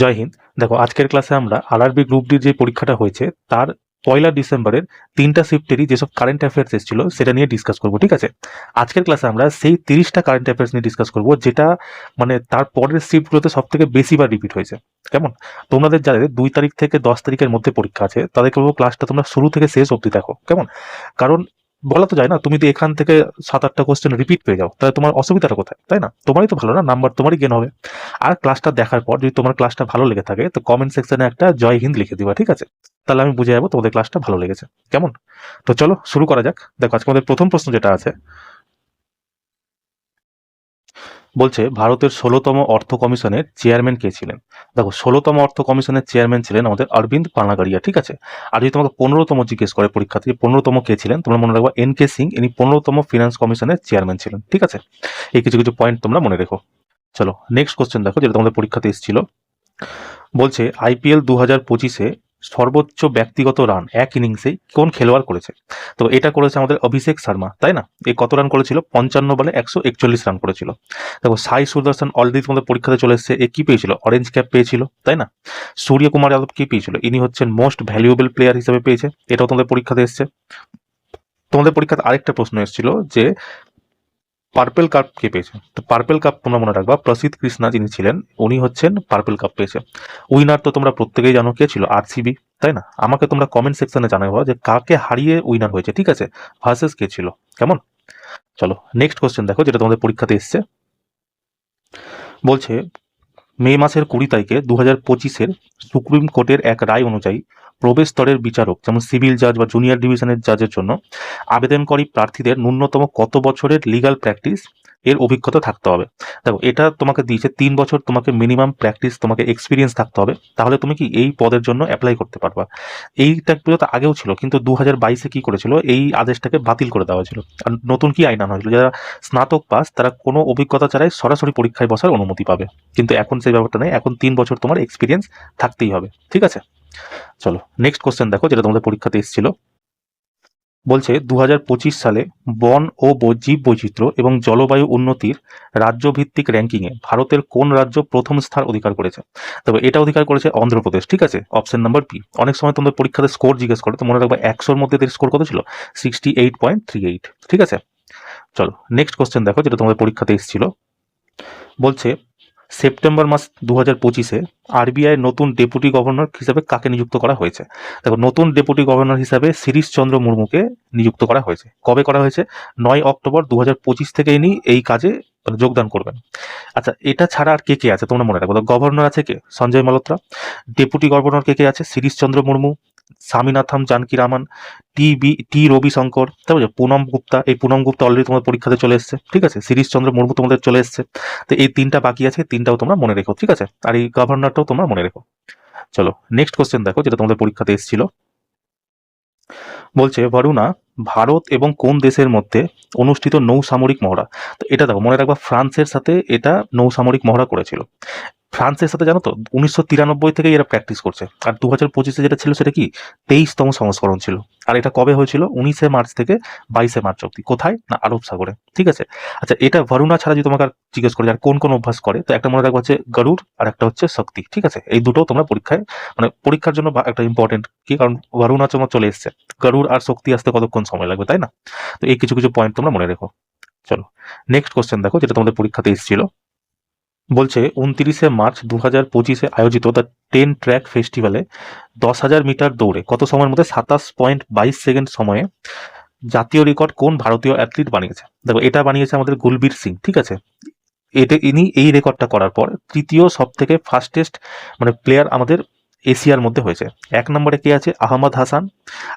জয় হিন্দ। দেখো, আজকের ক্লাসে আমরা আরআরবি গ্রুপ ডির যে পরীক্ষাটা হয়েছে, তার পয়লা ডিসেম্বরের তিনটা শিফটেরই যেসব কারেন্ট অ্যাফেয়ার্স এসেছিল, সেটা নিয়ে ডিসকাস করব, ঠিক আছে? আজকের ক্লাসে আমরা সেই তিরিশটা কারেন্ট অ্যাফেয়ার্স নিয়ে ডিসকাস করব, যেটা মানে তার পরের শিফটগুলোতে সব থেকে বেশিবার রিপিট হয়েছে। কেমন? তোমাদের যাদের দুই তারিখ থেকে দশ তারিখের মধ্যে পরীক্ষা আছে, তাদেরকে বলব ক্লাসটা তোমরা শুরু থেকে শেষ অবধি দেখো, কেমন? কারণ বলা তো যায় না, তুমি তো এখান থেকে সাত আটটা কোশ্চেন রিপিট পেয়ে যাও, তাহলে তোমার অসুবিধাটা কোথায়, তাই না? তোমারই তো ভালো না নাম্বার তোমারই গেন হবে। আর ক্লাসটা দেখার পর যদি তোমার ক্লাসটা ভালো লেগে থাকে, তো কমেন্ট সেকশনে একটা জয় হিন্দ লিখে দিবা, ঠিক আছে? তাহলে আমি বুঝে যাব তোমাদের ক্লাসটা ভালো লেগেছে, কেমন? তো চলো শুরু করা যাক। দেখো, আজকে আমাদের প্রথম প্রশ্ন যেটা আছে বলছে ভারতের ষোলোতম অর্থ কমিশনের চেয়ারম্যান কে ছিলেন? দেখো, ষোলোতম অর্থ কমিশনের চেয়ারম্যান ছিলেন আমাদের অরবিন্দ পানাগারিয়া ঠিক আছে? আর যদি তোমাকে পনেরোতম জিজ্ঞেস করে পরীক্ষাতে পনেরোতম কে ছিলেন? তোমরা মনে রাখবা এন কে সিং, ইনি পনেরোতম ফিনান্স কমিশনের চেয়ারম্যান ছিলেন, ঠিক আছে? এই কিছু কিছু পয়েন্ট তোমরা মনে রেখো। চলো নেক্সট কোশ্চেন দেখো, যেটা তোমাদের পরীক্ষাতে এসেছিল। বলছে, আইপিএল দু হাজার পঁচিশে সর্বোচ্চ ব্যক্তিগত রান এক ইনিংসে কোন খেলোয়াড় করেছে। তো এটা করেছে আমাদের অভিষেক শর্মা, তাই না? এ কত রান করেছিল? পঞ্চান্ন বলে একশো একচল্লিশ রান করেছিল। দেখো, সাই সুদর্শন অলরেডি তোমাদের পরীক্ষাতে চলে এসেছে, এ কি পেয়েছিল? অরেঞ্জ ক্যাপ পেয়েছিল, তাই না? সূর্যকুমার যাদব কি পেয়েছিল? ইনি হচ্ছেন মোস্ট ভ্যালুয়েবল প্লেয়ার হিসেবে পেয়েছে, এটাও তোমাদের পরীক্ষাতে এসেছে। তোমাদের পরীক্ষাতে আরেকটা প্রশ্ন এসেছিল যে পার্পেল কাপ কে পেয়েছে? তো পার্পেল কাপ তোমরা মনে রাখবা, প্রসিদ্ধ কৃষ্ণা যিনি ছিলেন, উনি হচ্ছেন পার্পেল কাপ পেয়েছে। উইনার তো তোমরা প্রত্যেকেই জানো কে ছিল আরসিবি তাই না? আমাকে তোমরা কমেন্ট সেকশনে জানাব যে কাকে হারিয়ে উইনার হয়েছে, ঠিক আছে? ভার্সেস কে ছিল, কেমন? চলো নেক্সট কোশ্চেন দেখো, যেটা তোমাদের পরীক্ষাতে এসছে। বলছে, মে মাসের কুড়ি তারিখে দু হাজার পঁচিশের সুপ্রিম কোর্টের এক রায় অনুযায়ী প্রবেশ স্তরের বিচারক, যেমন সিভিল জাজ বা জুনিয়র ডিভিশনের জাজের জন্য আবেদনকারী প্রার্থীদের ন্যূনতম কত বছরের লিগ্যাল প্র্যাকটিস এর অভিজ্ঞতা থাকতে হবে? দেখো, এটা তোমাকে দিয়েছে তিন বছর, তোমাকে মিনিমাম প্র্যাকটিস, তোমাকে এক্সপিরিয়েন্স থাকতে হবে। তাহলে তুমি কি এই পদের জন্য অ্যাপ্লাই করতে পারবা? এই এইটা তো আগেও ছিল, কিন্তু দু হাজার বাইশে কী করেছিল? এই আদেশটাকে বাতিল করে দেওয়া হয়েছিল। আর নতুন কি আইন আনা হয়েছিল? যারা স্নাতক পাস, তারা কোনো অভিজ্ঞতা ছাড়াই সরাসরি পরীক্ষায় বসার অনুমতি পাবে। কিন্তু এখন সেই ব্যাপারটা নেই, এখন তিন বছর তোমার এক্সপিরিয়েন্স থাকতেই হবে। ঠিক আছে? চলো নেক্সট কোশ্চেন দেখো, যেটা তোমাদের পরীক্ষাতে এসেছিল। বলছে দু হাজার পঁচিশ সালে বন ও জীব বৈচিত্র্য এবং জলবায়ু উন্নতির রাজ্যভিত্তিক র্যাঙ্কিংয়ে ভারতের কোন রাজ্য প্রথম স্থান অধিকার করেছে? তবে এটা অধিকার করেছে অন্ধ্রপ্রদেশ, ঠিক আছে? অপশন নাম্বার বি অনেক সময় তোমাদের পরীক্ষাতে স্কোর জিজ্ঞেস করে, তো মনে রাখবে একশোর মধ্যে স্কোর কত ছিল? Sixty eight point three eight ঠিক আছে? চলো নেক্সট কোশ্চেন দেখো, যেটা তোমাদের পরীক্ষাতে এসেছিল। বলছে সেপ্টেম্বর মাস দু হাজার পঁচিশে আরবিআই নতুন ডেপুটি গভর্নর হিসাবে কাকে নিযুক্ত করা হয়েছে? দেখো, নতুন ডেপুটি গভর্নর হিসাবে শিরিশ চন্দ্র মুর্মুকে নিযুক্ত করা হয়েছে। কবে করা হয়েছে? নয় অক্টোবর দু হাজার পঁচিশ থেকে ইনি এই কাজে যোগদান করবেন। আচ্ছা এটা ছাড়া আর কে কে আছে তোমরা মনে রাখো গভর্নর আছে কে? সঞ্জয় মালোত্রা ডেপুটি গভর্নর কে কে আছে? Shirish Chandra Murmu. Swaminathan Janaki Raman T B, T Rabi Rabishankar তারপরে পুনম গুপ্তা, এই পুনম গুপ্তা অলরেডি তোমার পরীক্ষাতে চলে এসছে, ঠিক আছে? শিরিশ চন্দ্র মুর্মু তোমাদের চলে এসছে। তো এই তিনটা বাকি আছে তিনটাও তোমরা মনে রেখো, ঠিক আছে? আর এই গভর্নরটাও তোমরা মনে রেখো। চলো নেক্সট কোশ্চেন দেখো, যেটা তোমাদের পরীক্ষাতে এসেছিল। বলছে, বরুণা, ভারত এবং কোন দেশের মধ্যে অনুষ্ঠিত নৌ সামরিক মহড়া? তো এটা দেখো, মনে রাখবা, ফ্রান্সের সাথে এটা নৌ সামরিক মহড়া করেছিল। ফ্রান্সের সাথে জানো তো, উনিশশো তিরানব্বই এরা প্র্যাকটিস করছে। আর দু হাজার পঁচিশে যেটা ছিল সেটা কি? তেইশতম সংস্করণ ছিল। আর এটা কবে হয়েছিল? উনিশে মার্চ থেকে বাইশে মার্চ অব্দি কোথায়? না, আরব সাগরে। ঠিক আছে? আচ্ছা এটা বরুণা ছাড়া যদি তোমাকে আর জিজ্ঞেস করে আর কোন কোন অভ্যাস করে, তো একটা মনে রাখবা হচ্ছে গরুর আর একটা হচ্ছে শক্তি। ঠিক আছে? এই দুটো তোমরা পরীক্ষায় মানে পরীক্ষার জন্য একটা ইম্পর্টেন্ট কি? কারণ বরুণা তোমার চলে এসছে। গরুর আর শক্তি আসতে কতক্ষণ সময় লাগবে, তাই না? তো এই কিছু কিছু পয়েন্ট তোমরা মনে রেখো। চলো নেক্সট কোশ্চেন দেখো, যেটা তোমাদের পরীক্ষাতে এসেছিল। বলছে উনত্রিশে মার্চ দু হাজার পঁচিশে আয়োজিত দ্য টেন ট্র্যাক ফেস্টিভ্যালে দশ হাজার মিটার দৌড়ে কত সময়ের মধ্যে সাতাশ পয়েন্ট বাইশ সেকেন্ড সময়ে জাতীয় রেকর্ড কোন ভারতীয় অ্যাথলিট বানিয়েছে? দেখো, এটা বানিয়েছে আমাদের গুলবীর সিং, ঠিক আছে? এটা ইনি এই রেকর্ডটা করার পর তৃতীয় সব থেকে ফাস্টেস্ট মানে প্লেয়ার আমাদের এশিয়ার মধ্যে হয়েছে। এক নম্বরে কে আছে? আহমদ হাসান।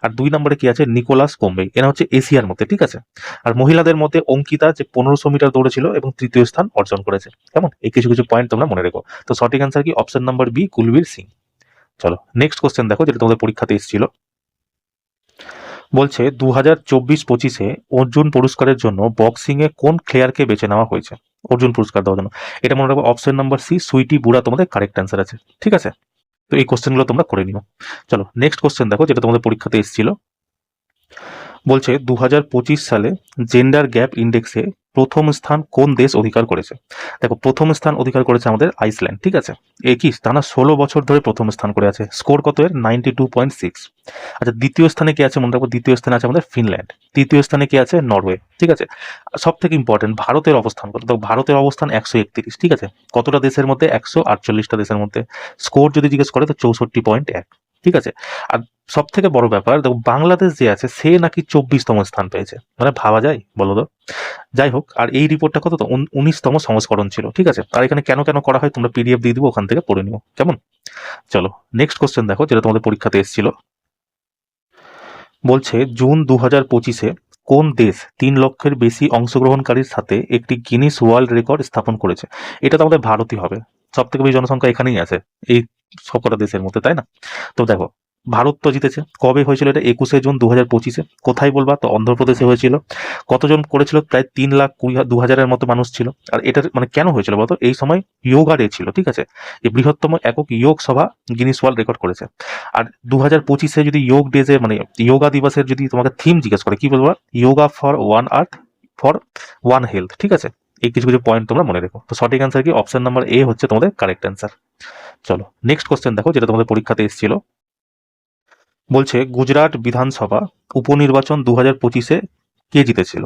আর দুই নম্বরে কে আছে? Nicholas Coombe. এরা হচ্ছে এশিয়ার মধ্যে, ঠিক আছে? আর মহিলাদের মধ্যে অঙ্কিতা যে পনেরোশো মিটার দৌড়েছিল এবং তৃতীয় স্থান অর্জন করেছে। কেমন? এই কিছু কিছু পয়েন্ট তোমরা মনে রেখো। তো সঠিক অ্যান্সার কি? Option number B Kulbir Singh. চলো নেক্সট কোশ্চেন দেখো, যেটা তোমাদের পরীক্ষাতে এসেছিল। বলছে দু হাজার চব্বিশ পঁচিশে অর্জুন পুরস্কারের জন্য বক্সিং এ কোন প্লেয়ারকে বেছে নেওয়া হয়েছে? অর্জুন পুরস্কার দেওয়ার জন্য। এটা মনে রাখব অপশন নাম্বার সি সুইটি বুড়া তোমাদের কারেক্ট অ্যান্সার আছে। ঠিক আছে? তো এই কোশ্চেনগুলো তোমরা করে নিও। চলো নেক্সট কোশ্চেন দেখো, যেটা তোমাদের পরীক্ষাতে এসেছিল। বলছে দু হাজার পঁচিশ সালে জেন্ডার গ্যাপ ইন্ডেক্সে প্রথম স্থান কোন দেশ অধিকার করেছে? দেখো, প্রথম স্থান অধিকার করেছে আমাদের আইসল্যান্ড, ঠিক আছে? একই টানা ষোলো বছর ধরে প্রথম স্থান করে আছে। স্কোর কত এর? Ninety two point six. আচ্ছা দ্বিতীয় স্থানে কে আছে? মনে রাখব, দ্বিতীয় স্থানে আছে আমাদের ফিনল্যান্ড। তৃতীয় স্থানে কে আছে? নরওয়ে, ঠিক আছে? সব থেকে ইম্পর্টেন্ট ভারতের অবস্থান কত? দেখো, ভারতের অবস্থান একশো একত্রিশ, ঠিক আছে? কতটা দেশের মধ্যে? একশো আটচল্লিশটা দেশের মধ্যে। স্কোর যদি জিজ্ঞেস করে, তো চৌষট্টি পয়েন্ট এক, ঠিক আছে? আর সব থেকে বড় ব্যাপার, দেখো, বাংলাদেশ যে আছে, সে নাকি চব্বিশতম স্থান পেয়েছে। মানে ভাবা যায়? বলো তো। যাই হোক, আর এই রিপোর্টটা কত? উনিশতম সংস্করণ ছিল, ঠিক আছে? আর এখানে কেন কেন করা হয়? তোমরা পিডিএফ দিয়ে দিবো, ওখান থেকে পড়ে নিও, কেমন? চলো নেক্সট কোশ্চেন দেখো, যেটা তোমাদের পরীক্ষাতে এসেছিল। বলছে, জুন দু হাজার পঁচিশে কোন দেশ তিন লক্ষের বেশি অংশগ্রহণকারীর সাথে একটি গিনিস ওয়ার্ল্ড রেকর্ড স্থাপন করেছে? এটা তো আমাদের ভারতই হবে। সব থেকে বেশি জনসংখ্যা এখানেই আছে, এই সবকটা দেশের মধ্যে, তাই না? তো দেখো ভারত তো জিতেছে। কবে হয়েছিল এটা? একুশে জুন দু হাজার পঁচিশে। কোথায় বলবা? তো অন্ধ্রপ্রদেশে হয়েছিল। কতজন করেছিল? প্রায় তিন লাখ কুড়ি দু হাজারের মতো মানুষ ছিল। আর এটার মানে কেন হয়েছিল বলতো? এই সময় ইয়োগা ডে ছিল, ঠিক আছে? এই বৃহত্তম একক যোগ সভা গিনিস ওয়ার্ল্ড রেকর্ড করেছে। আর দু হাজার পঁচিশে যদি যোগ ডেজে মানে যোগা দিবসের যদি তোমাকে থিম জিজ্ঞেস করে, কি বলবা? Yoga for one earth for one health ঠিক আছে? এই কিছু কিছু পয়েন্ট তোমরা মনে রেখো। তো সঠিক অ্যান্সার কি? অপশন নাম্বার এ হচ্ছে তোমাদের কারেক্ট অ্যান্সার চলো নেক্সট কোশ্চেন দেখো, যেটা তোমাদের পরীক্ষাতে এসেছিল। বলছে, গুজরাট বিধানসভা উপনির্বাচন দু হাজার পঁচিশে কে জিতেছিল?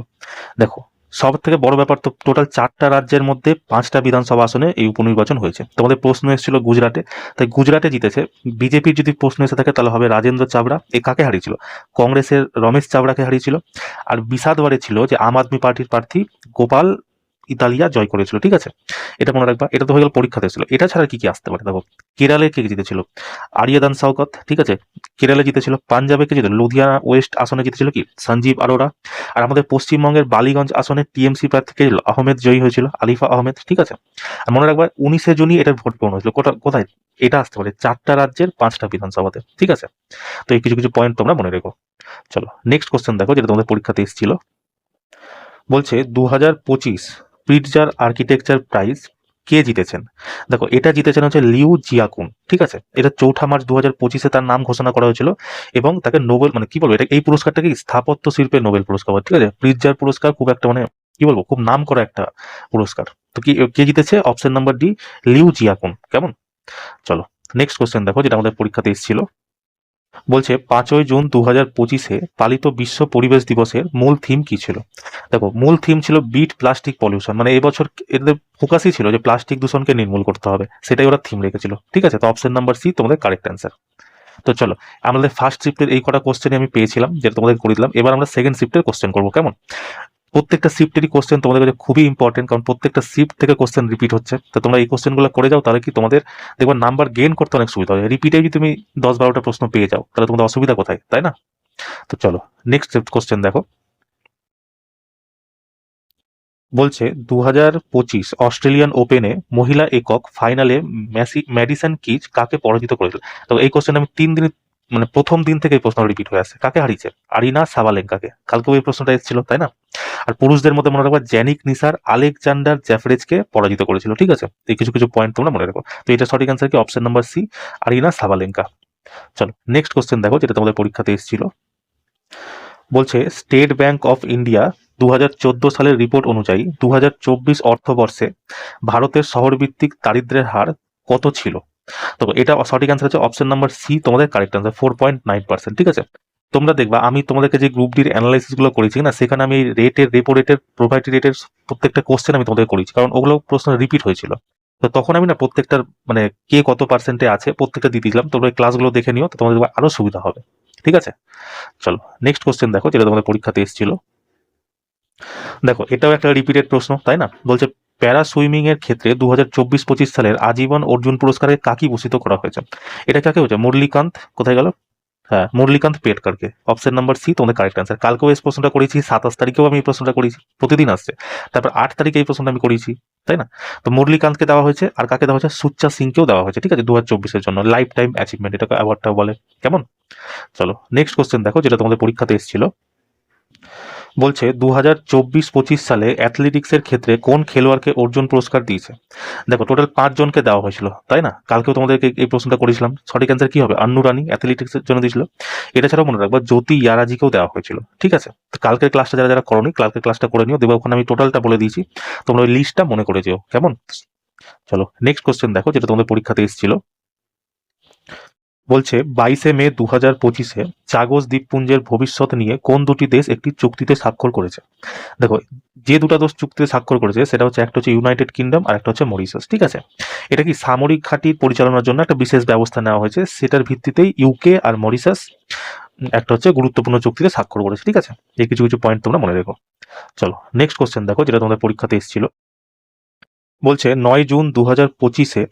দেখো সব থেকে বড় ব্যাপার তো, টোটাল চারটা রাজ্যের মধ্যে পাঁচটা বিধানসভা আসনে এই উপনির্বাচন হয়েছে। তোমাদের প্রশ্ন এসেছিল গুজরাটে। তাই গুজরাটে জিতেছে। বিজেপির যদি প্রশ্ন এসে থাকে, তাহলে হবে রাজেন্দ্র চাবড়া। এ কাকে হারিয়েছিল? কংগ্রেসের রমেশ চাবড়াকে হারিয়েছিল। আর বিষাদবারে ছিল যে, আম আদমি পার্টির প্রার্থী গোপাল ইতালিয়া জয় করেছিল, ঠিক আছে? এটা মনে রাখবা, এটা তো হয়ে গেল পরীক্ষাতে ছিল। এটা ছাড়া কি কি আসতে পারে? দেখো, কেরালে কে জিতেছিল? আরিয়াদান সাউকত ঠিক আছে? কেরালে জিতেছিল, পাঞ্জাবে কে জিতেছিল? লুধিয়ানা ওয়েস্ট আসনে জিতেছিল কি? সঞ্জীব আরোরা। আর আমাদের পশ্চিমবঙ্গের বালিগঞ্জ আসনে টিএমসি প্রার্থী কে আহমেদ জয়ী হয়েছিল, আলিফা আহমেদ, ঠিক আছে? আর মনে রাখবা, উনিশে জুনই এটার ভোট গ্রহণ হয়েছিল। কোথা- কোথায়? এটা আসতে পারে, চারটা রাজ্যের পাঁচটা বিধানসভাতে, ঠিক আছে? তো এই কিছু কিছু পয়েন্ট তোমরা মনে রেখো। চলো নেক্সট কোশ্চেন দেখো, যেটা তোমাদের পরীক্ষাতে এসেছিল। বলছে দু হাজার পঁচিশ প্রিটজার আর্কিটেকচার প্রাইজ কে জিতেছেন? দেখো, এটা জিতেছেন হচ্ছে লিউ জিয়াকুন, ঠিক আছে? এটা চৌঠা মার্চ দু হাজার পঁচিশে তার নাম ঘোষণা করা হয়েছিল এবং তাকে নোবেল মানে কি বলব, এটা এই পুরস্কারটাকে স্থাপত্য শিল্পের নোবেল পুরস্কার ঠিক আছে? প্রিটজার পুরস্কার খুব একটা মানে কি বলব, খুব নাম করা একটা পুরস্কার। তো কি, কে জিতেছে? Option number D Liu Jiakun. কেমন? চলো নেক্সট কোয়েশ্চেন দেখো, যেটা আমাদের পরীক্ষাতে এসেছিল। বলছে, পাঁচই জুন দু হাজার পঁচিশে পালিত বিশ্ব পরিবেশ দিবসের মূল থিম কি ছিল? দেখো, মূল থিম ছিল বিট প্লাস্টিক পলিউশন মানে এবছর এদের ফোকাসই ছিল যে প্লাস্টিক দূষণকে নির্মূল করতে হবে। সেটাই ওরা থিম রেখেছিল। ঠিক আছে? তো অপশন নাম্বার সি তোমাদের কারেক্ট অ্যান্সার তো চলো, আমাদের ফার্স্ট শিফটের এই কটা কোশ্চেনই আমি পেয়েছিলাম, যেটা তোমাদের করে দিলাম। এবার আমরা সেকেন্ড শিফটের কোশ্চেন করব, কেমন? প্রত্যেকটা শিফটেরই কোশ্চেন তোমাদের কাছে খুবই ইম্পর্টেন্ট কারণ প্রত্যেকটা শিফট থেকে কোশ্চেন রিপিট হচ্ছে। তো তোমরা এই কোশ্চেনগুলো করে যাও, তাহলে কি তোমাদের দেখবে নাম্বার গেইন করতে অনেক সুবিধা হবে। রিপিটে যদি তুমি দশ বারোটা প্রশ্ন পেয়ে যাও, তাহলে তোমাদের অসুবিধা কোথায়, তাই না? তো চলো নেক্সট কোশ্চেন দেখো। বলছে দু হাজার পঁচিশ অস্ট্রেলিয়ান ওপেনে মহিলা একক ফাইনালে ম্যাসি ম্যাডিসন কিজ কাকে পরাজিত করেছিল? তো এই কোশ্চেন আমি তিন দিন মানে প্রথম দিন থেকে এই প্রশ্ন রিপিট হয়ে আসছে। কাকে হারিয়েছে? আরিনা সাবালেঙ্কাকে। কালকেও এই প্রশ্নটা এসেছিল, তাই না? আর পুরুষদের মধ্যে মনে রাখবা জ্যানিক নিসার, আলেকজান্ডার জ্যাফরেজকে পরাজিত করেছিল, ঠিক আছে? তো কিছু কিছু পয়েন্ট তোমরা মনে রাখো। তো এটা সঠিক অ্যান্সার কি? Option number C Aryna Sabalenka. চলো নেক্সট কোশ্চেন দেখো, যেটা তোমাদের পরীক্ষাতে এসেছিল। বলছে, স্টেট ব্যাংক অফ ইন্ডিয়া দু হাজার চোদ্দ সালের রিপোর্ট অনুযায়ী দু হাজার চব্বিশ অর্থবর্ষে ভারতের শহরভিত্তিক দারিদ্র্যের হার কত ছিল? তো এটা সঠিক অ্যান্সার হচ্ছে অপশন নাম্বার সি তোমাদের correct answer four point nine percent ঠিক আছে? তোমরা দেখবা, আমি তোমাদেরকে যে গ্রুপ ডির অ্যানালাইসিসগুলো করেছি, না, সেখানে আমি রেটের রেপো রেটের প্রোভাইড রেটের প্রত্যেকটা কোশ্চেন আমি তোমাদের করেছি। কারণ ওগুলো প্রশ্ন রিপিট হয়েছিল। তো তখন আমি না প্রত্যেকটার মানে কে কত পার্সেন্টে আছে, প্রত্যেকটা দিয়ে দিলাম তোমরা ক্লাসগুলো দেখে নিও, তো তোমাদের আরও সুবিধা হবে। ঠিক আছে? চলো নেক্সট কোশ্চেন দেখো, যেটা তোমাদের পরীক্ষাতে এসেছিল। দেখো, এটাও একটা রিপিটেড প্রশ্ন, তাই না? বলছে, প্যারা সুইমিং এর ক্ষেত্রে দু হাজার চব্বিশ পঁচিশ সালের আজীবন অর্জুন পুরস্কারে কাকি ভূষিত করা হয়েছে? এটা কাকে হয়েছে? মুরলীকান্ত, কোথায় গেল? হ্যাঁ মুরলীকান্ত পেটকারকে। অপশন নাম্বার সি তোমাদের কারেক্ট অ্যান্সার কালকেও এই প্রশ্নটা করেছি, সাতাশ তারিখেও আমি এই প্রশ্নটা করেছি, প্রতিদিন আসছে। তারপর আট তারিখে এই প্রশ্নটা আমি করেছি, তাই না? তো মুরলীকান্তকে দেওয়া হয়েছে, আর কাকে দেওয়া হয়েছে? সুচ্চা সিংকেও দেওয়া হয়েছে, ঠিক আছে? দু হাজার জন্য লাইফ টাইম অ্যাচিভমেন্ট এটাকে অ্যাওয়ার্ডটা বলে। কেমন? চলো নেক্সট কোশ্চেন দেখো, যেটা তোমাদের পরীক্ষাতে এসেছিল। বলছে দু হাজার চব্বিশ পঁচিশ সালে অ্যাথলেটিক্সের ক্ষেত্রে কোন খেলোয়াড়কে অর্জুন পুরস্কার দিয়েছে? দেখো, টোটাল পাঁচজনকে দেওয়া হয়েছিল, তাই না? কালকেও তোমাদেরকে এই প্রশ্নটা করেছিলাম। সঠিক অ্যান্সার কি হবে? আন্নু রানী অ্যাথলেটিক্সের জন্য দিয়েছিল। এটা ছাড়াও মনে রাখবা, জ্যোতি ইয়ারাজিকেও দেওয়া হয়েছিল, ঠিক আছে? কালকের ক্লাসটা যারা যারা করনি, কালকের ক্লাসটা করে নিও। দেবা ওখানে আমি টোটালটা বলে দিয়েছি। তোমরা ওই লিস্টটা মনে করে যেও, কেমন? চলো নেক্সট কোশ্চেন দেখো, যেটা তোমাদের পরীক্ষাতে এসেছিল। বলছে, বাইশে মে দু হাজার পঁচিশে চাগোস দ্বীপপুঞ্জের ভবিষ্যৎ নিয়ে কোন দুটি দেশ একটি চুক্তিতে স্বাক্ষর করেছে? দেখো, যে দুটো দেশ চুক্তিতে স্বাক্ষর করেছে, সেটা হচ্ছে একটা হচ্ছে ইউনাইটেড কিংডম আর একটা হচ্ছে মরিশাস ঠিক আছে? এটা কি সামরিক ঘাঁটি পরিচালনার জন্য একটা বিশেষ ব্যবস্থা নেওয়া হয়েছে? সেটার ভিত্তিতেই ইউকে আর মরিশাস একটা হচ্ছে গুরুত্বপূর্ণ চুক্তিতে স্বাক্ষর করেছে, ঠিক আছে? এই কিছু কিছু পয়েন্ট তোমরা মনে রেখো। চলো নেক্সট কোশ্চেন দেখো, যেটা তোমাদের পরীক্ষাতে এসেছিল। বলছে, নয় জুন দু হাজার পঁচিশে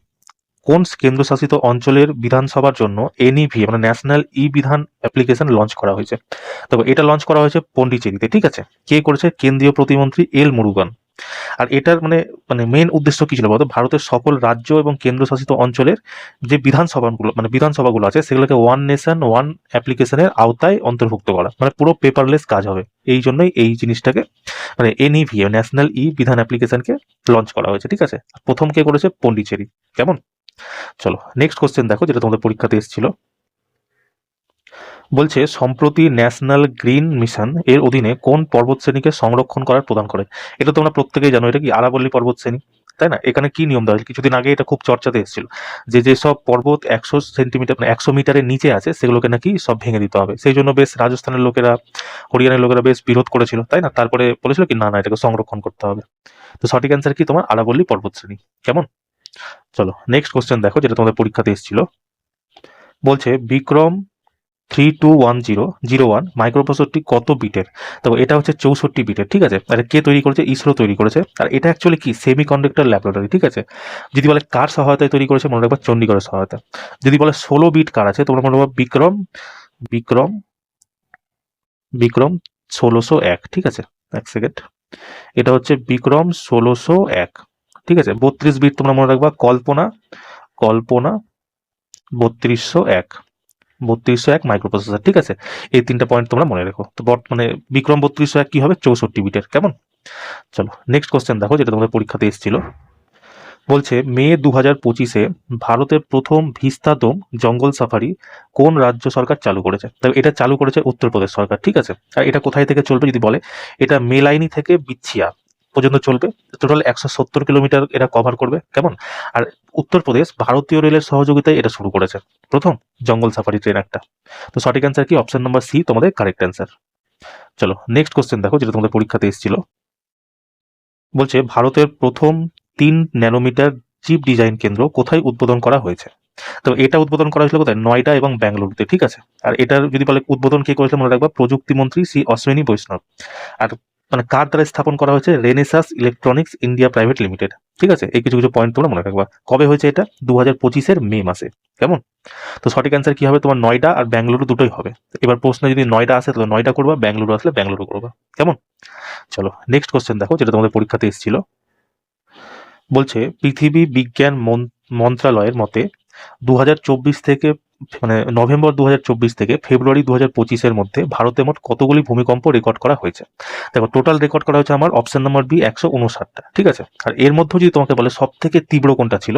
কোন কেন্দ্রশাসিত অঞ্চলের বিধানসভার জন্য এনইভি মানে ন্যাশনাল ই বিধান অ্যাপ্লিকেশন লঞ্চ করা হয়েছে? তবে এটা লঞ্চ করা হয়েছে পন্ডিচেরিতে ঠিক আছে? কে করেছে? কেন্দ্রীয় প্রতিমন্ত্রী এল মুরুগান। আর এটার মানে মানে মেন উদ্দেশ্য কি ছিল বলতো? ভারতের সকল রাজ্য এবং কেন্দ্রশাসিত অঞ্চলের যে বিধানসভাগুলো মানে বিধানসভাগুলো আছে, সেগুলোকে ওয়ান নেশন ওয়ান অ্যাপ্লিকেশনের আওতায় অন্তর্ভুক্ত করা। মানে পুরো পেপারলেস কাজ হবে। এই জন্যই এই জিনিসটাকে মানে এনইভি ন্যাশনাল ই বিধান অ্যাপ্লিকেশনকে লঞ্চ করা হয়েছে, ঠিক আছে? প্রথম কে করেছে? পন্ডিচেরি কেমন? চলো নেক্সট কোশ্চেন দেখো, যেটা তোমাদের পরীক্ষাতে এসেছিল। বলছে, সম্প্রতি ন্যাশনাল গ্রিন মিশন এর অধীনে কোন পর্বত শ্রেণীকে সংরক্ষণ করার প্রদান করে? এটা তোমরা প্রত্যেকেই জানো, এটা কি আরাবল্লী পর্বত শ্রেণি তাই না? এখানে কি নিয়ম দেওয়া? কিছুদিন আগে এটা খুব চর্চাতে এসেছিল, যে যেসব পর্বত একশো সেন্টিমিটার মানে একশো মিটারের নিচে আছে, সেগুলোকে নাকি সব ভেঙে দিতে হবে। সেই জন্য বেশ রাজস্থানের লোকেরা, হরিয়ানার লোকেরা বেশ বিরোধ করেছিল, তাই না? তারপরে বলেছিল কি, না না, এটাকে সংরক্ষণ করতে হবে। তো সঠিক অ্যান্সার কি তোমার? আরাবল্লী পর্বত শ্রেণি কেমন? চলো নেক্সট কোশ্চেন দেখো যেটা তোমাদের পরীক্ষাতে এসেছিল। বলছে, Vikram three two one zero zero one মাইক্রোপ্রসেসরটি কত বিটের? তো এটা হচ্ছে চৌষট্টি বিটের, ঠিক আছে? আর কে তৈরি করেছে? ইসরো তৈরি করেছে। আর এটা অ্যাকচুয়ালি কি? সেমি কন্ডাক্টর ল্যাবরেটরি ঠিক আছে? যদি বলে কার সহায়তায় তৈরি করেছে, মনে রাখবা চণ্ডীগড়ের সহায়তা যদি বলে ষোলো বিট কার আছে, তোমরা মনে রাখবা বিক্রম বিক্রম বিক্রম ষোলোশো এক, ঠিক আছে? এক সেকেন্ড এটা হচ্ছে বিক্রম ষোলোশো এক। ঠিক আছে? বত্রিশ বিট তোমরা মনে রাখবা, কল্পনা কল্পনা বত্রিশশো এক বত্রিশশো এক মাইক্রোপ্রসেসর ঠিক আছে? এই তিনটা পয়েন্ট তোমরা মনে রেখো। তো বট মানে বিক্রম বত্রিশশো এক কি হবে চৌষট্টি বিটের কেমন? চলো নেক্সট কোশ্চেন দেখো, যেটা তোমাদের পরীক্ষাতে এসেছিল। বলছে, মে দু হাজার পঁচিশে ভারতের প্রথম ভিস্তাদম জঙ্গল সাফারি কোন রাজ্য সরকার চালু করেছে? তবে এটা চালু করেছে উত্তরপ্রদেশ সরকার, ঠিক আছে? আর এটা কোথায় থেকে চলবে যদি বলে, এটা মেলাইনি থেকে বিচ্ছিয়া। পর্যন্ত চলবে। টোটাল একশো সত্তর কিলোমিটার এটা কভার করবে। কেমন? আর উত্তরপ্রদেশ ভারতীয় রেলের সহযোগিতায় এটা শুরু করেছে। প্রথম জঙ্গল সাফারি ট্রেন একটা। তো সঠিক অ্যান্সার কি? অপশন নাম্বার সি তোমাদের কারেক্ট অ্যান্সার চলো নেক্সট কোশ্চেন দেখো, যেটা তোমাদের পরীক্ষাতে এসেছিল। বলছে, ভারতের প্রথম তিন ন্যানোমিটার চিপ ডিজাইন কেন্দ্র কোথায় উদ্বোধন করা হয়েছে? তো এটা উদ্বোধন করা হয়েছিল কোথায়? নয়ডা এবং ব্যাঙ্গালুরুতে, ঠিক আছে? আর এটার যদি বলে উদ্বোধন কে করেছিল মনে রাখবা? প্রযুক্তি মন্ত্রী শ্রী অশ্বিনী বৈষ্ণব। আর মানে কার দ্বারা স্থাপন করা হয়েছে? Renesas Electronics India private limited ঠিক আছে? এই কিছু কিছু পয়েন্ট তোমরা মনে রাখবা। কবে হয়েছে এটা? দু হাজার পঁচিশের মে মাসে। কেমন? তো সঠিক অ্যান্সার কি হবে? তোমার নয়ডা আর ব্যাঙ্গালুরু দুটোই হবে। এবার প্রশ্নে যদি নয়ডা আসে, তাহলে নয়ডা করবা, ব্যাঙ্গালুরু আসলে ব্যাঙ্গালুরু করবা। কেমন? চলো নেক্সট কোশ্চেন দেখো, যেটা তোমাদের পরীক্ষাতে এসেছিল। বলছে, পৃথিবী বিজ্ঞান মন- মন্ত্রণালয়ের মতে দু হাজার চব্বিশ থেকে মানে নভেম্বর দু হাজার চব্বিশ থেকে ফেব্রুয়ারি দু পঁচিশের মধ্যে ভারতে মোট কতগুলি ভূমিকম্প রেকর্ড করা হয়েছে? দেখো টোটাল রেকর্ড করা হয়েছে আমার অপশন নাম্বার বি একশো উনষাটটা, ঠিক আছে? আর এর মধ্যে যদি তোমাকে বলে সব থেকে তীব্র কোনটা ছিল,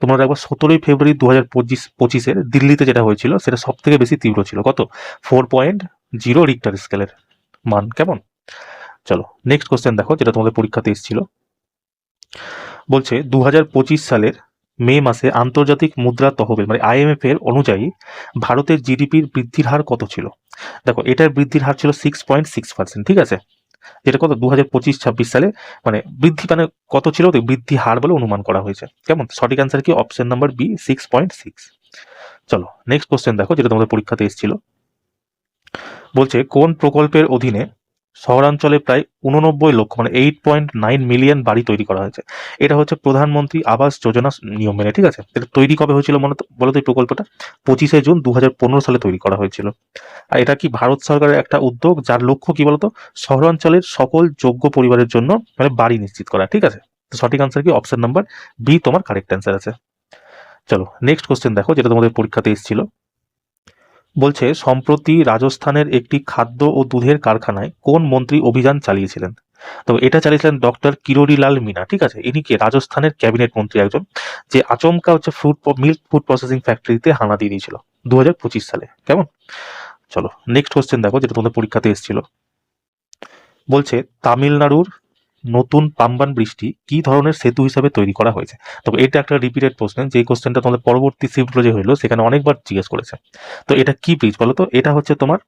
তোমরা দেখো সতেরোই ফেব্রুয়ারি দু হাজার পঁচিশ, পঁচিশের দিল্লিতে যেটা হয়েছিল, সেটা সব থেকে বেশি তীব্র ছিল। কত? ফোর পয়েন্ট জিরো রিক্টার স্কেলের মান, কেমন? চলো নেক্সট কোশ্চেন দেখো, যেটা তোমাদের পরীক্ষাতে এসেছিল। বলছে দু হাজার পঁচিশ সালের মে মাসে আন্তর্জাতিক মুদ্রা তহবিল মানে আইএমএফ এর অনুযায়ী ভারতের জিডিপির বৃদ্ধির হার কত ছিল? দেখো, এটার বৃদ্ধির হার ছিল সিক্স পয়েন্ট সিক্স পার্সেন্ট ঠিক আছে? যেটা কত? দু হাজার পঁচিশ ছাব্বিশ সালে মানে বৃদ্ধি মানে কত ছিল? বৃদ্ধি হার বলে অনুমান করা হয়েছে। কেমন? সঠিক অ্যান্সার কি? Option number B six point six চলো নেক্সট কোশ্চেন দেখো, যেটা তোমাদের পরীক্ষাতে এসেছিল। বলছে, কোন প্রকল্পের অধীনে শহরাঞ্চলে প্রায় উননব্বই লক্ষ মানে এইট পয়েন্ট নাইন মিলিয়ন বাড়ি তৈরি করা হয়েছে। এটা হচ্ছে প্রধানমন্ত্রী আবাস যোজনা নিয়ম মেনে, ঠিক আছে? এটা তৈরি কবে হয়েছিল মনে তো- বলো তো এই প্রকল্পটা? পঁচিশে জুন দু হাজার পনেরো সালে তৈরি করা হয়েছিল। আর এটা কি ভারত সরকারের একটা উদ্যোগ, যার লক্ষ্য কি বলতো শহরাঞ্চলের সকল যোগ্য পরিবারের জন্য মানে বাড়ি নিশ্চিত করা, ঠিক আছে? তো সঠিক আনসার কি? অপশন নাম্বার বি তোমার কারেক্ট অ্যান্সার আছে। চলো নেক্সট কোশ্চেন দেখো, যেটা তোমাদের পরীক্ষাতে এসেছিল। বলছে, সম্প্রতি রাজস্থানের একটি খাদ্য ও দুধের কারখানায় কোন মন্ত্রী অভিযান চালিয়েছিলেন? তো এটা চালিয়েছিলেন ডক্টর কিরোরিলাল মিনা, ঠিক আছে? ইনি কে রাজস্থানের ক্যাবিনেট মন্ত্রী একজন, যে আচমকা হচ্ছে ফুড মিল্ক ফুড প্রসেসিং ফ্যাক্টরিতে হানা দিয়ে দিয়েছিল দু হাজার পঁচিশ সালে। কেমন? চলো নেক্সট কোশ্চেন দেখো, যেটা তোমাদের পরীক্ষাতে এসেছিল। বলছে, তামিলনাড়ুর নতুন পাম্বান বৃষ্টি কি ধরনের সেতু হিসাবে তৈরি করা হয়েছে? তবে এটা একটা রিপিটেড প্রশ্ন, যে কোশ্চেনটা তোমাদের পরবর্তী শিফট যে হলো সেখানে অনেকবার জিজ্ঞেস করেছে। তো এটা কি ব্রিজ বলো তো? এটা হচ্ছে তোমার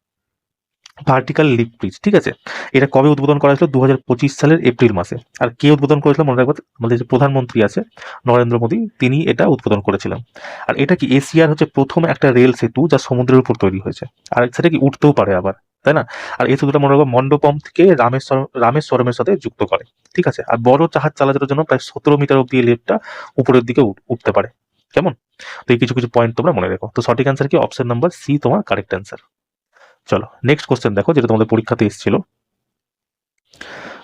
ভার্টিক্যাল লিপ ব্রিজ ঠিক আছে? এটা কবে উদ্বোধন করা হয়েছিল? দু হাজার পঁচিশ সালের এপ্রিল মাসে। আর কে উদ্বোধন করেছিল? মনে রাখবে, আমাদের যে প্রধানমন্ত্রী আছে, নরেন্দ্র মোদী, তিনি এটা উদ্বোধন করেছিলেন। আর এটা কি এশিয়ার হচ্ছে প্রথম একটা রেল সেতু যা সমুদ্রের উপর তৈরি হয়েছে? আর সেটা কি উঠতেও পারে আবার? তাই না? আর এই সেতুটা মনে রাখবে থেকে রামেশ্বর, রামেশ্বরমের সাথে যুক্ত করে, ঠিক আছে? আর বড় জাহাজ চালানোর জন্য প্রায় সতেরো মিটার অব্দি এই লেপটা উপরের দিকে উঠ- উঠতে পারে, কেমন? তো এই কিছু কিছু পয়েন্ট তোমরা মনে রেখো। তো সঠিক অ্যান্সার কি? অপশন নাম্বার সি তোমার কারেক্ট অ্যান্সার চলো নেক্সট কোশ্চেন দেখো, যেটা তোমাদের পরীক্ষাতে এসেছিল।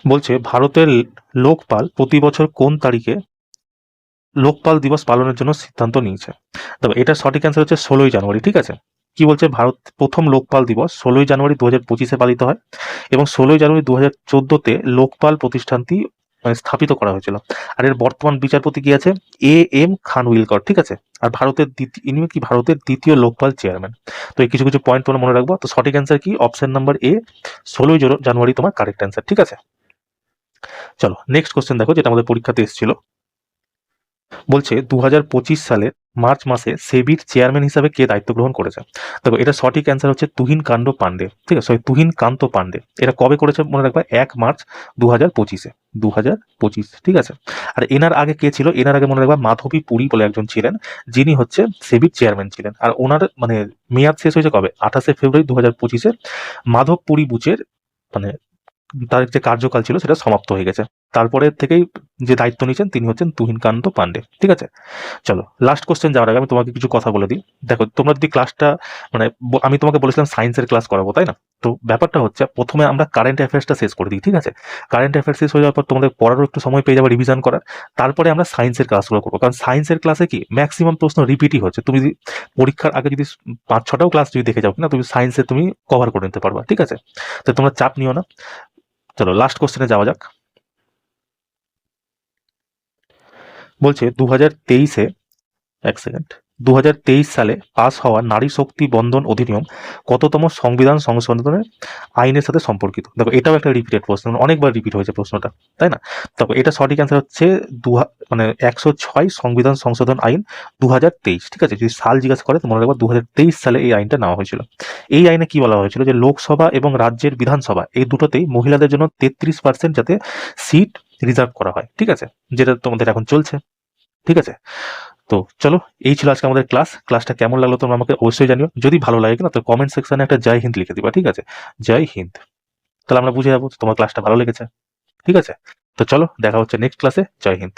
বলছে, ভারতের লোকপাল প্রতি বছর কোন তারিখে লোকপাল দিবস পালনের জন্য সিদ্ধান্ত নিয়েছে? তবে এটা সঠিক অ্যান্সার হচ্ছে ষোলোই জানুয়ারি, ঠিক আছে? কি বলছে? ভারত প্রথম লোকপাল দিবস, ষোলোই জানুয়ারি দু হাজার পঁচিশে পালিত হয় এবং ষোলোই জানুয়ারি দু হাজার চোদ্দোতে লোকপাল প্রতিষ্ঠানটি মানে স্থাপিত করা হয়েছিল। আর এর বর্তমান বিচারপতি কি আছে? এ এম খানউইলকর, ঠিক আছে? আর ভারতের দ্বিতীয় ইনি কি ভারতের দ্বিতীয় লোকপাল চেয়ারম্যান। তো এই কিছু কিছু পয়েন্ট তোমরা মনে রাখব। তো সঠিক অ্যান্সার কি? অপশন নাম্বার এ ষোলোই জানুয়ারি তোমার কারেক্ট অ্যান্সার ঠিক আছে? চলো নেক্সট কোশ্চেন দেখো, যেটা আমাদের পরীক্ষাতে এসেছিল। বলছে দু সালের মার্চ মাসে সেবির চেয়ারম্যান হিসাবে কে দায়িত্ব গ্রহণ করেছে? দেখো, এটা সঠিক অ্যান্সার হচ্ছে তুহিন কাণ্ড পান্ডে ঠিক আছে? তুহিন কান্ত পান্ডে এটা কবে করেছে মনে রাখবা? এক মার্চ দু হাজার পঁচিশে। দু হাজার পঁচিশ, ঠিক আছে? আর এনার আগে কে ছিল? এনার আগে মনে রাখবা মাধবী পুরী বলে একজন ছিলেন, যিনি হচ্ছে সেবির চেয়ারম্যান ছিলেন। আর ওনার মানে মেয়াদ শেষ হয়েছে কবে? আঠাশে ফেব্রুয়ারি দু হাজার পঁচিশে মাধব পুরী বুচের মানে তার যে কার্যকাল ছিল সেটা সমাপ্ত হয়ে গেছে। তারপরে থেকেই যে দায়িত্ব নিয়েছেন তিনি হচ্ছেন তুহিনকান্ত পান্ডে ঠিক আছে? চলো লাস্ট কোশ্চেন যাওয়ার আগে আমি তোমাকে কিছু কথা বলে দিই। দেখো, তোমরা যদি ক্লাসটা মানে আমি তোমাকে বলেছিলাম সায়েন্সের ক্লাস করাবো, তাই না? তো ব্যাপারটা হচ্ছে, প্রথমে আমরা কারেন্ট অ্যাফেয়ার্সটা শেষ করে দিই, ঠিক আছে? কারেন্ট অ্যাফেয়ার্স শেষ হয়ে যাওয়ার পর তোমাদের পড়ারও একটু সময় পেয়ে যাবে রিভিশন করার। তারপরে আমরা সায়েন্সের ক্লাসগুলো করব। কারণ সায়েন্সের ক্লাসে কি ম্যাক্সিমাম প্রশ্ন রিপিটই হচ্ছে। তুমি যদি পরীক্ষার আগে যদি পাঁচ ছটাও ক্লাস যদি দেখে যাও, না, তুমি সায়েন্সে তুমি কভার করে নিতে পারবা, ঠিক আছে? তো তোমরা চাপ নিও না। চলো লাস্ট কোশ্চেনে যাওয়া যাক। বলছে দু হাজার তেইশে এক সেকেন্ড দু হাজার তেইশ সালে পাস হওয়া নারী শক্তি বন্ধন অধিনিয়ম কততম সংবিধান সংশোধনের আইনের সাথে সম্পর্কিত। দেখো, এটাও একটা রিপিটেড প্রশ্ন মানে অনেকবার রিপিট হয়েছে প্রশ্নটা, তাই না? তবে এটা সঠিক অ্যান্সার হচ্ছে দু মানে একশো ছয় সংবিধান সংশোধন আইন দু হাজার তেইশ, ঠিক আছে? যদি সাল জিজ্ঞাসা করে মনে রাখবা দু সালে এই আইনটা নেওয়া হয়েছিল। এই আইনে কি বলা হয়েছিল? যে লোকসভা এবং রাজ্যের বিধানসভা, এই দুটোতেই মহিলাদের জন্য তেত্রিশ পার্সেন্ট যাতে সিট রিজার্ভ করা হয়, ঠিক আছে? যেটা তোমাদের এখন চলছে। ঠিক আছে? তো চলো, এই ছিল আজকে আমাদের ক্লাস ক্লাসটা কেমন লাগল তোমরা আমাকে অবশ্যই জানিও। যদি ভালো লাগে কিনা তো কমেন্ট সেকশনে একটা জয় হিন্দ লিখে দিবা, ঠিক আছে? জয় হিন্দ। তাহলে আমরা বুঝে যাব তোমার ক্লাসটা ভালো লেগেছে। ঠিক আছে? তো চলো, দেখা হচ্ছে নেক্সট ক্লাসে জয় হিন্দ।